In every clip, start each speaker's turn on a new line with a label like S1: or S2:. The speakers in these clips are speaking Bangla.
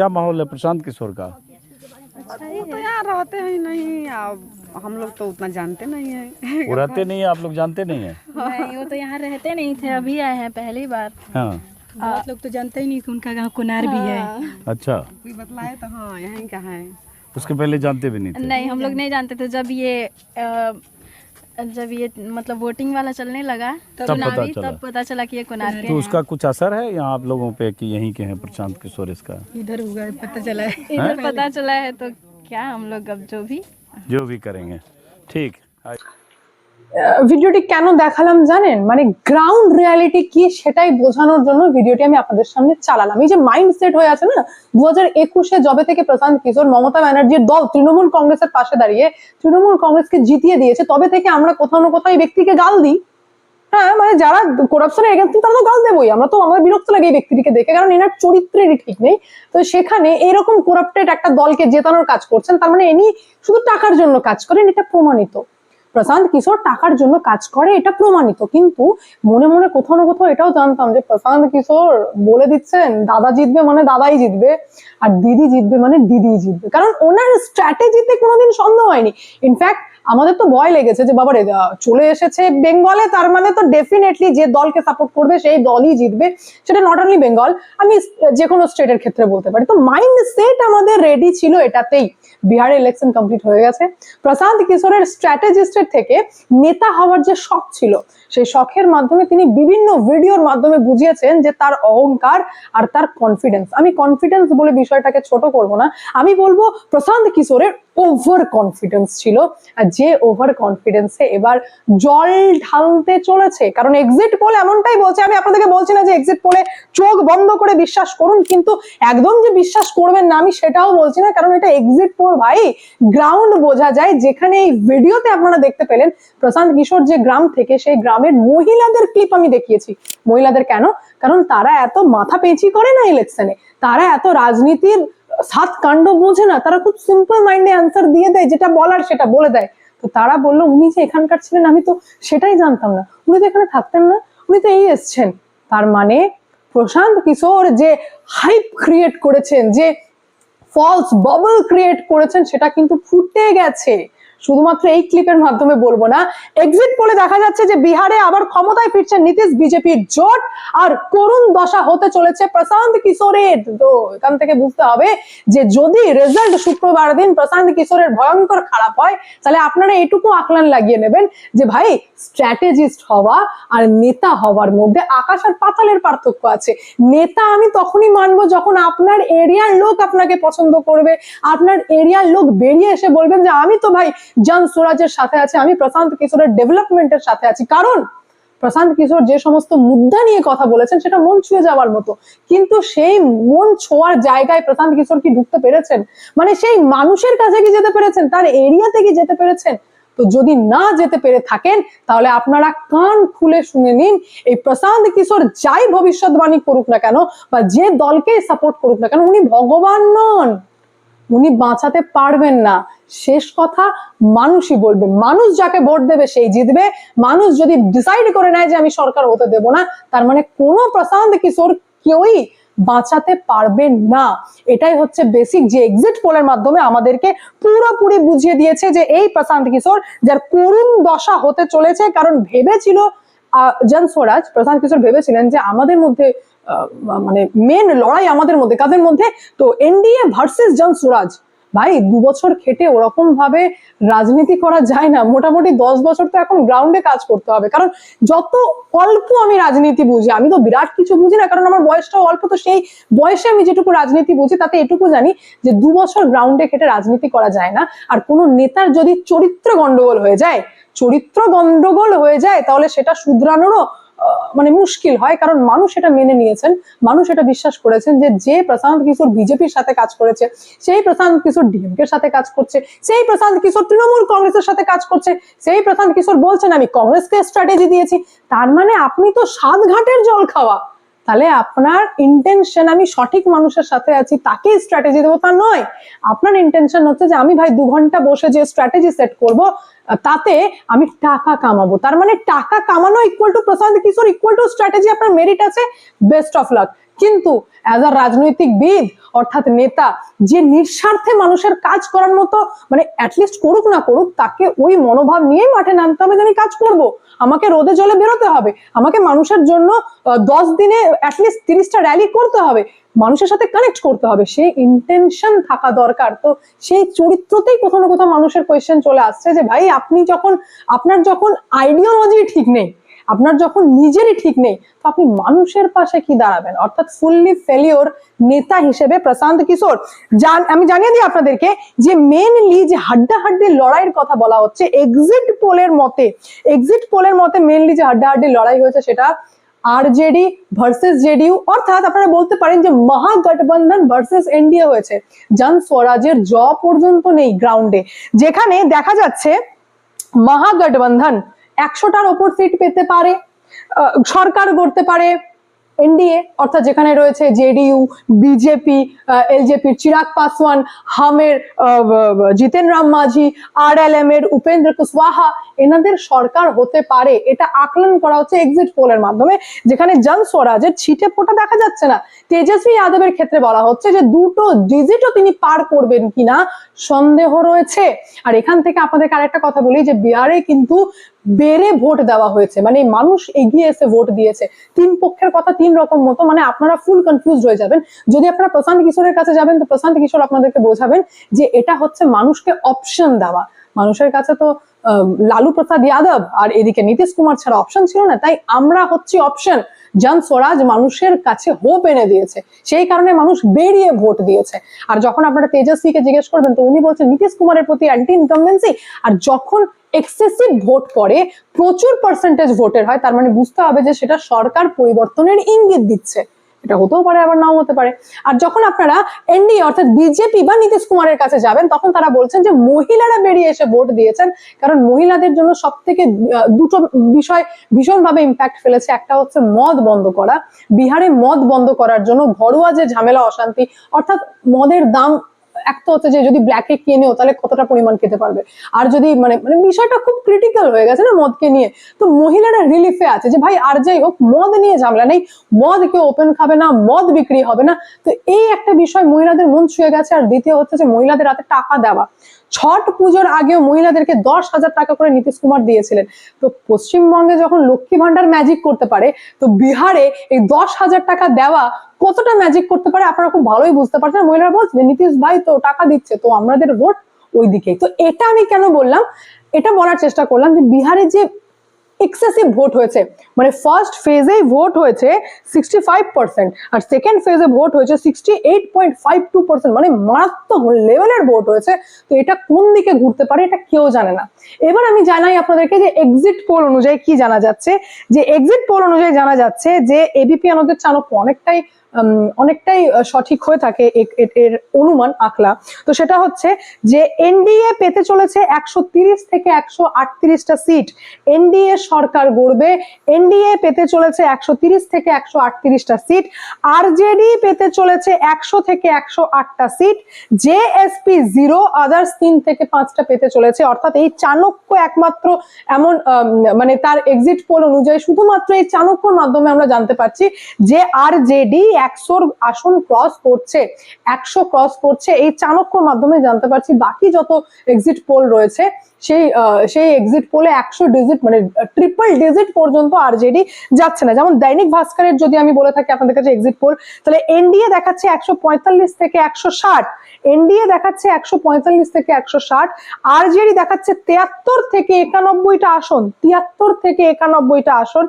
S1: क्या माहौल है प्रशांत किशोर का?
S2: तो यहाँ रहते ही नहीं अब हम लोग तो उतना जानते नहीं है।
S1: वो रहते नहीं है आप लोग जानते नहीं है?
S3: नहीं वो तो यहाँ रहते नहीं थे अभी आए हैं पहली बार।
S1: हाँ।
S4: बहुत लोग तो जानते ही नहीं कि उनका गाँव कुनार भी है।
S1: अच्छा।
S2: कोई बतलाए तो हाँ यहीं का है।
S1: उसके पहले जानते भी नहीं थे?
S3: नहीं हम लोग नहीं जानते थे जब ये जब ये मतलब वोटिंग वाला चलने लगा
S1: तब पता चला।
S3: तब पता चला कि ये कुनार के
S1: तो उसका कुछ असर है यहाँ आप लोगों पे कि यहीं के हैं प्रशांत किशोर इसका?
S4: इधर होगा पता चला है।
S3: इधर पता चला है तो क्या हम लोग अब जो भी
S1: जो भी करेंगे। ठीक
S5: ভিডিওটি কেন দেখালাম জানেন? মানে গ্রাউন্ড রিয়ালিটি কি সেটাই বোঝানোর জন্য ভিডিওটি আমি আপনাদের সামনে চালালাম। এই যে মাইন্ড সেট হয়ে আছে না দু হাজার একুশে জবে থেকে প্রশান্ত কিশোর, মমতা ব্যানার্জির দল তৃণমূল কংগ্রেসের পাশে দাঁড়িয়ে তৃণমূল কংগ্রেসকে জিতিয়ে দিয়েছে, তবে থেকে আমরা কোথাও না কোথাও এই ব্যক্তিকে গাল দিই। হ্যাঁ মানে যারা করাপশনের এগেন্স্ট তারা তো গাল দেবই। আমরা তো আমাদের বিরক্ত লাগে এই ব্যক্তিটিকে দেখে, কারণ এনার চরিত্রেরই ঠিক নেই। তো সেখানে এরকম করাপ্টেড একটা দলকে জেতানোর কাজ করছেন, তার মানে ইনি শুধু টাকার জন্য কাজ করেন, এটা প্রমাণিত। প্রশান্ত কিশোর টাকার জন্য কাজ করে, এটা প্রমাণিত। কিন্তু মনে মনে কোথাও না কোথাও এটাও জানতাম যে প্রশান্ত কিশোর বলে দিচ্ছেন, দাদা জিতবে মানে দাদাই জিতবে, আর দিদি জিতবে মানে দিদি জিতবে। কারণ ওনার স্ট্র্যাটেজিতে কোনোদিন সন্দেহ হয়নি। ইনফ্যাক্ট আমাদের তো ভয় লেগেছে যে বাবারে চলে এসেছে বেঙ্গলে, তার মানে তো ডেফিনেটলি যে দলকে সাপোর্ট করবে, সেই দলই জিতবে। সেটা নট অনলি বেঙ্গল, আমি যে কোনো স্টেটের ক্ষেত্রে বলতে পারি। তো মাইন্ড সেট আমাদের রেডি ছিল এটাতেই। বিহারে ইলেকশন কমপ্লিট হয়ে গেছে। প্রশান্ত কিশোরের স্ট্র্যাটেজিস্টের থেকে নেতা হওয়ার যে শখ ছিল, সেই শখের মাধ্যমে তিনি বিভিন্ন ভিডিওর মাধ্যমে বুঝিয়েছেন যে তার অহংকার আর তার কনফিডেন্স আমি কনফিডেন্স বলে বিষয়টাকে ছোট করব না। আমি বলব প্রশান্ত কিশোরের ওভার কনফিডেন্স ছিল। আর যে ওভার কনফিডেন্সে এবার জল ঢালতে চলেছে। কারণ এক্সিট পোল এমনটাই বলছে, আমি আপনাদেরকে বলছি না যে এক্সিট পোলে চোখ বন্ধ করে বিশ্বাস করুন, কিন্তু একদম যে বিশ্বাস করবেন না আমি সেটাও বলছি না, কারণ এটা এক্সিট পোল ভাই গ্রাউন্ড বোঝা যায়। যেখানে এই ভিডিওতে আপনারা দেখতে পেলেন, প্রশান্ত কিশোর যে গ্রাম থেকে, সেই গ্রামের মহিলাদের ক্লিপ আমি দেখিয়েছি। মহিলাদের কেন? কারণ তারা এত মাথা পেঁচি করে না ইলেকশনে তারা এত রাজনীতির সাত কাণ্ড বোঝে না। তারা খুব সিম্পল মাইন্ডে অ্যান্সার দিয়ে দেয়, যেটা বলার সেটা বলে দেয়। তো তারা বলল, উনি যে এখানকার ছিলেন, আমি তো সেটাই জানতাম না। উনি তো এখানে থাকতেন না, উনি তো এই এসছেন। তার মানে প্রশান্ত কিশোর যে হাইপ ক্রিয়েট করেছেন, যে ফলস বাবল ক্রিয়েট করেছেন, সেটা কিন্তু ফুটে গেছে। শুধুমাত্র এই ক্লিপের মাধ্যমে বলব না এক্সিট পোলে দেখা যাচ্ছে যে বিহারে আবার ক্ষমতায় ফিরছেন নীতিশ, বিজেপির জোট, আর করুণ দশা হতে চলেছে প্রশান্ত কিশোরের। তো এখান থেকে বুঝতে হবে যে যদি রেজাল্ট শুক্রবার দিন প্রশান্ত কিশোরের ভয়ঙ্কর খারাপ হয়, তাহলে আপনারা এটুকু আকলান লাগিয়ে নেবেন যে ভাই স্ট্র্যাটেজিস্ট হওয়া আর নেতা হওয়ার মধ্যে আকাশ আর পাতালের পার্থক্য আছে। নেতা আমি তখনই মানবো যখন আপনার এরিয়ার লোক আপনাকে পছন্দ করবে, আপনার এরিয়ার লোক বেরিয়ে এসে বলবেন যে, আমি তো ভাই জন সুরাজের সাথে আছি, আমি প্রশান্ত কিশোরের ডেভেলপমেন্টের সাথে আছি। কারণ প্রশান্ত কিশোর যে সমস্ত মুদ্রা নিয়ে কথা বলেছেন, সেটা মন ছুঁয়ে যাওয়ার মতো। কিন্তু সেই মন ছোঁয়ার জায়গায় প্রশান্ত কিশোর কি ঢুকতে পেরেছেন? মানে সেই মানুষের কাছে কি যেতে পেরেছেন? তার এরিয়াতে কি যেতে পেরেছেন? তো যদি না যেতে পেরে থাকেন, তাহলে আপনারা কান খুলে শুনে নিন, এই প্রশান্ত কিশোর যাই ভবিষ্যৎবাণী করুক না কেন, বা যে দলকে সাপোর্ট করুক না কেন, উনি ভগবান নন। উনি বাঁচাতে পারবেন না। শেষ কথা, মানুষই বলবে। মানুষ যাকে ভোট দেবে সেই জিতবে। মানুষ যদি ডিসাইড করে নেয় যে আমি সরকার হতে দেব না, তার মানে কোনো প্রশান্ত কিশোর কেউই বাঁচাতে পারবেন না। এটাই হচ্ছে বেসিক যে এক্সিট পোলের মাধ্যমে আমাদেরকে পুরোপুরি বুঝিয়ে দিয়েছে যে এই প্রশান্ত কিশোর, যার করুণ দশা হতে চলেছে, কারণ ভেবেছিল জন স্বরাজ, প্রশান্ত কিশোর ভেবেছিলেন যে আমাদের মধ্যে মানে মেন লড়াই আমাদের মধ্যে, কাদের মধ্যে? তো এনডিএ ভার্সেস জন সুরাজ ভাই, দু বছর খেটে ওরকম ভাবে রাজনীতি করা যায় না। মোটামুটি দশ বছর তো এখন গ্রাউন্ডে কাজ করতে হবে। কারণ যত অল্প আমি রাজনীতি বুঝি, আমি তো বিরাট কিছু বুঝি না, কারণ আমার বয়সটাও অল্প, তো সেই বয়সে আমি যেটুকু রাজনীতি বুঝি, তাতে এটুকু জানি যে দু বছর গ্রাউন্ডে খেটে রাজনীতি করা যায় না। আর কোনো নেতার যদি চরিত্র গন্ডগোল হয়ে যায়, চরিত্র গন্ডগোল হয়ে যায়, তাহলে সেটা শুধরানোরও মানে মুশকিল হয়, কারণ মানুষ এটা মেনে নিয়েছেন, মানুষ এটা বিশ্বাস করেছেন যে যে প্রশান্ত কিশোর বিজেপির সাথে কাজ করেছে, সেই প্রশান্ত কিশোর ডিএমকের সাথে কাজ করছে, সেই প্রশান্ত কিশোর তৃণমূল কংগ্রেসের সাথে কাজ করছে, সেই প্রশান্ত কিশোর বলছেন, আমি কংগ্রেসকে স্ট্র্যাটেজি দিয়েছি, তার মানে আপনি তো সাত ঘাটের জল খাওয়া। তাহলে আপনার ইন্টেনশন আমি সঠিক মানুষের সাথে আছি তাকে স্ট্র্যাটেজি দেবো, তা নয়। আপনার ইন্টেনশন হচ্ছে যে আমি ভাই দু ঘণ্টা বসে যে স্ট্র্যাটেজি সেট করব, তাতে আমি টাকা কামাবো। তার মানে টাকা কামানো equal to Prashant Kishor equal to strategy আপনার মেরিট আছে বেস্ট অফ লাক কিন্তু অ্যাজ আ রাজনৈতিকবিদ অর্থাৎ নেতা, যে নিঃস্বার্থে মানুষের কাজ করার মতো মানে অ্যাটলিস্ট করুক না করুক, তাকে ওই মনোভাব নিয়ে মাঠে নামতে হবে যে আমি কাজ করব। আমাকে রোদে জলে বেরোতে হবে। আমাকে মানুষের জন্য দশ দিনে অ্যাটলিস্ট তিরিশটা র্যালি করতে হবে। মানুষের সাথে কানেক্ট করতে হবে। সেই ইন্টেনশন থাকা দরকার। তো সেই চরিত্রতেই কোথাও না কোথাও মানুষের কোয়েশ্চেন চলে আসছে যে, ভাই, আপনি যখন, আপনার যখন আইডিওলজি ঠিক নেই আপনার যখন নিজেরই ঠিক নেই, তো আপনি মানুষের পাশে কি দাঁড়াবেন? অর্থাৎ ফুললি ফেলিওর নেতা হিসেবে প্রশান্ত কিশোর, জান আমি জানিয়ে দিই আপনাদেরকে যে মেনলি যে হাড্ডাহাড্ডি লড়াইয়ের কথা বলা হচ্ছে এক্সিট পোলের মতে এক্সিট পোলের মতে মেনলি যে হাড্ডাহাড্ডি লড়াই হয়েছে সেটা আরজেডি ভার্সেস জেডিইউ, অর্থাৎ আপনারা বলতে পারেন যে মহাগঠবন্ধন ভার্সেস এনডিএ হয়েছে। জন স্বরাজের জ পর্যন্ত নেই গ্রাউন্ডে যেখানে দেখা যাচ্ছে মহাগঠবন্ধন একশোটার ওপর সিট পেতে পারে সরকার গড়তে পারে, এনডিএ, অর্থাৎ যেখানে রয়েছে জেডিইউ, বিজেপি এলজেপির চিরাগ পাসওয়ান, হামের জিতেন রাম মাঝি আর এল এম এর উপেন্দ্র কুশওয়াহা, এনাদের সরকার হতে পারে। এটা আকলন করা হচ্ছে এক্সিট পোলের মাধ্যমে, যেখানে জন স্বরাজের ছিটে ফোটা দেখা যাচ্ছে না। তেজস্বী যাদবের ক্ষেত্রে বলা হচ্ছে যে দুটো ডিজিটও তিনি পার করবেন কিনা সন্দেহ রয়েছে। আর এখান থেকে আপনাদেরকে আরেকটা কথা বলি যে বিহারে কিন্তু বেড়ে ভোট দেওয়া হয়েছে। মানে মানুষ এগিয়ে এসে ভোট দিয়েছে। তিন পক্ষের কথা তিন রকম মতো মানে আপনারা ফুল কনফিউজ হয়ে যাবেন। যদি আপনারা প্রশান্ত কিশোরের কাছে যাবেন, তো প্রশান্ত কিশোর আপনাদেরকে বোঝাবেন যে এটা হচ্ছে মানুষকে অপশন দেওয়া। মানুষের কাছে তো লালু প্রসাদ যাদব আর এদিকে নীতিশ কুমার ছাড়া অপশন ছিল না। তাই আমরা হচ্ছি অপশন জন স্বরাজ মানুষের কাছে হোপ এনে দিয়েছে। সেই কারণে মানুষ বেরিয়ে ভোট দিয়েছে। আর যখন আপনারা তেজস্বীকে জিজ্ঞেস করবেন, তো উনি বলছেন, নীতিশ কুমারের প্রতি অ্যান্টি ইনকামবেন্সি আর যখন এক্সেসিভ ভোট পড়ে, প্রচুর পার্সেন্টেজ ভোটের হয়, তার মানে বুঝতে হবে যে সেটা সরকার পরিবর্তনের ইঙ্গিত দিচ্ছে। এটা হতেও পারে, আবার নাও হতে পারে। আর যখন আপনারা এনডিএ অর্থাৎ বিজেপি বা নীতিশ কুমারের কাছে যাবেন, তখন তারা বলছেন যে মহিলারা বেরিয়ে এসে ভোট দিয়েছেন, কারণ মহিলাদের জন্য সব থেকে দুটো বিষয় ভীষণভাবে ইম্প্যাক্ট ফেলেছে। একটা হচ্ছে মদ বন্ধ করা। বিহারে মদ বন্ধ করার জন্য ঘরোয়া যে ঝামেলা, অশান্তি, অর্থাৎ মদের দাম এক তো হচ্ছে যে যদি ব্ল্যাকে কেনেও তাহলে কতটা পরিমাণ খেতে পারবে? আর যদি মানে মানে বিষয়টা খুব ক্রিটিক্যাল হয়ে গেছে না মদকে নিয়ে। তো মহিলারা রিলিফে আছে যে, ভাই, আর যাই হোক, মদ নিয়ে ঝামেলা নেই। মদ কেউ ওপেন খাবে না, মদ বিক্রি হবে না। তো এই একটা বিষয় মহিলাদের মন ছুঁয়ে গেছে। আর দ্বিতীয় হচ্ছে যে, মহিলাদের হাতে টাকা দেওয়া। ছট পুজোর আগেও মহিলাদেরকে দশ হাজার টাকা করে নীতিশ কুমার দিয়েছিলেন। তো পশ্চিমবঙ্গে যখন লক্ষ্মী ভান্ডার ম্যাজিক করতে পারে, তো বিহারে এই দশ হাজার টাকা দেওয়া কতটা ম্যাজিক করতে পারে আপনারা খুব ভালোই বুঝতে পারছেন। মহিলারা বলছে নীতিশ ভাই তো টাকা দিচ্ছে, তো আমাদের ভোট ওই দিকেই তো এটা আমি কেন বললাম? এটা বলার চেষ্টা করলাম যে, বিহারে যে এক্সেসিভ ভোট হয়েছে। মানে ফার্স্ট ফেজেই ভোট হয়েছে সিক্সটি ফাইভ পার্সেন্ট আর সেকেন্ড ফেজে ভোট হয়েছে sixty eight point five two percent মানে মারাত্মক লেভেলের ভোট হয়েছে। তো এটা কোন দিকে ঘুরতে পারে এটা কেউ জানে না। এবার আমি জানাই আপনাদেরকে যে এক্সিট পোল অনুযায়ী কি জানা যাচ্ছে? যে এক্সিট পোল অনুযায়ী জানা যাচ্ছে যে এবিপি আনন্দের চাণক্য অনেকটাই অনেকটাই সঠিক হয়ে থাকে এর অনুমান আঁকলা তো সেটা হচ্ছে যে এনডিএ পেতে চলেছে একশো থেকে একশো আটত্রিশটা সিট। এনডিএ সরকার গড়বে, এনডিএ পেতে চলেছে একশো থেকে একশো আটত্রিশটা সিট। আরজেডি পেতে চলেছে একশো থেকে একশো আটটা সিট। জেএসপি জিরো, আদার্স তিন থেকে পাঁচটা পেতে চলেছে। অর্থাৎ এই চাণক্য একমাত্র এমন মানে তার এক্সিট পোল অনুযায়ী শুধুমাত্র এই চাণক্যর মাধ্যমে আমরা জানতে পারছি যে আর জেডি একশোর আসন ক্রস করছে, একশো ক্রস করছে। এই চাণক্যর মাধ্যমে জানতে পারছি বাকি যত এক্সিট পোল রয়েছে, সেই সেই এক্সিট পোলে একশো ডিজিট মানে ট্রিপল ডিজিট পর্যন্ত আরজেডি যাচ্ছে না। যেমন দৈনিক ভাস্করের যদি আমি বলে থাকি আপনাদের কাছে এক্সিট পোল তাহলে এনডিএ দেখাচ্ছে একশো পঁয়তাল্লিশ থেকে একশো ষাট। এনডিএ দেখাচ্ছে একশো পঁয়তাল্লিশ থেকে একশো ষাট। আরজেডি দেখাচ্ছে তেয়াত্তর থেকে একানব্বইটা আসন, তিয়াত্তর থেকে একানব্বইটা আসন।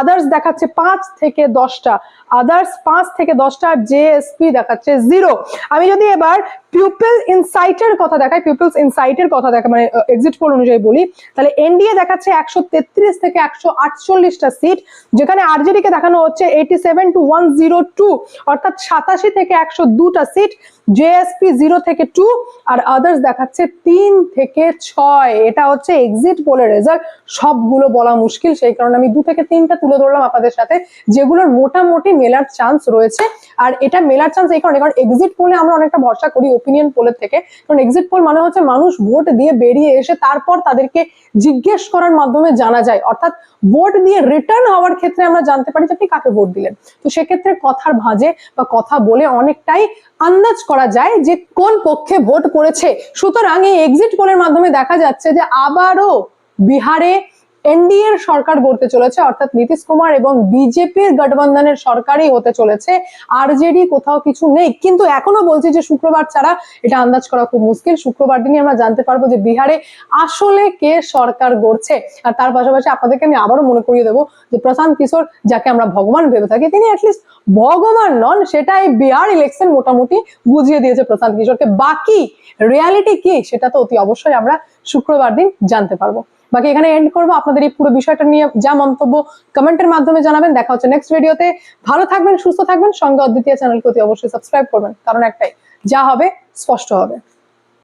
S5: আদার্স দেখাচ্ছে পাঁচ থেকে দশটা। আদার্স পাঁচ থেকে দশটা জেএসপি দেখাচ্ছে জিরো আমি যদি এবার পিউপল ইনসাইটের কথা দেখাই পিউপলস ইনসাইটের কথা দেখা মানে এক্সিট পোল অনুযায়ী বলি, তাহলে এনডিএ দেখাচ্ছে একশো তেত্রিশ থেকে একশো আটচল্লিশটা সিট যেখানে আরজেডি কে দেখানো হচ্ছে eighty seven to one zero two অর্থাৎ সাতাশি থেকে একশো দুটা সিট জেএসপি জিরো থেকে টু আর আদার্স দেখাচ্ছে তিন থেকে ছয়। এটা হচ্ছে এক্সিট পোলের রেজাল্ট সবগুলো বলা মুশকিল, সেই কারণে আমি দু থেকে তিনটা তুলে ধরলাম আপনাদের সাথে, যেগুলোর মোটামুটি মেলার চান্স রয়েছে। আর এটা মেলার চান্স এই কারণে, কারণ এক্সিট পোলে আমরা অনেকটা ভরসা করি ওপিনিয়ন পোলের থেকে। কারণ এক্সিট পোল মানে হচ্ছে মানুষ ভোট দিয়ে বেরিয়ে এসে তারপর তাদেরকে জিজ্ঞেস করার মাধ্যমে জানা যায়। অর্থাৎ ভোট দিয়ে রিটার্ন হওয়ার ক্ষেত্রে আমরা জানতে পারি যে আপনি কাকে ভোট দিলেন। তো সেক্ষেত্রে কথার ভাঁজে বা কথা বলে অনেকটাই আন্দাজ করা যায় যে কোন পক্ষে ভোট পড়েছে সুতরাং এই এক্সিট পোলের মাধ্যমে দেখা যাচ্ছে যে আবারও বিহারে এনডিএ এর সরকার গড়তে চলেছে, অর্থাৎ নীতিশ কুমার এবং বিজেপির গঠবন্ধনের সরকারই হতে চলেছে। আরজেডি কোথাও কিছু নেই, কিন্তু এখনও বলছি যে শুক্রবার ছাড়া এটা আন্দাজ করা খুব মুশকিল। শুক্রবার দিনই আমরা জানতে পারব যে বিহারে আসলে কে সরকার গড়ছে। আর তার পাশাপাশি আপনাদেরকে আমি আবারও মনে করিয়ে দেবো যে প্রশান্ত কিশোর, যাকে আমরা ভগবান ভেবে থাকি, তিনি অ্যাটলিস্ট ভগবান নন সেটা এই বিহার ইলেকশন মোটামুটি বুঝিয়ে দিয়েছে প্রশান্ত কিশোরকে। বাকি রিয়ালিটি কি, সেটা তো অতি অবশ্যই আমরা শুক্রবার দিন জানতে পারব। বাকি এখানে এন্ড করব। আপনাদের এই পুরো বিষয়টা নিয়ে যা মন্তব্য কমেন্টের মাধ্যমে জানাবেন। দেখা হচ্ছে নেক্সট ভিডিওতে ভালো থাকবেন, সুস্থ থাকবেন। সঙ্গে অদ্বিতীয় চ্যানেলকে অতি অবশ্যই সাবস্ক্রাইব করবেন। কারণ একটাই, যা হবে, স্পষ্ট হবে।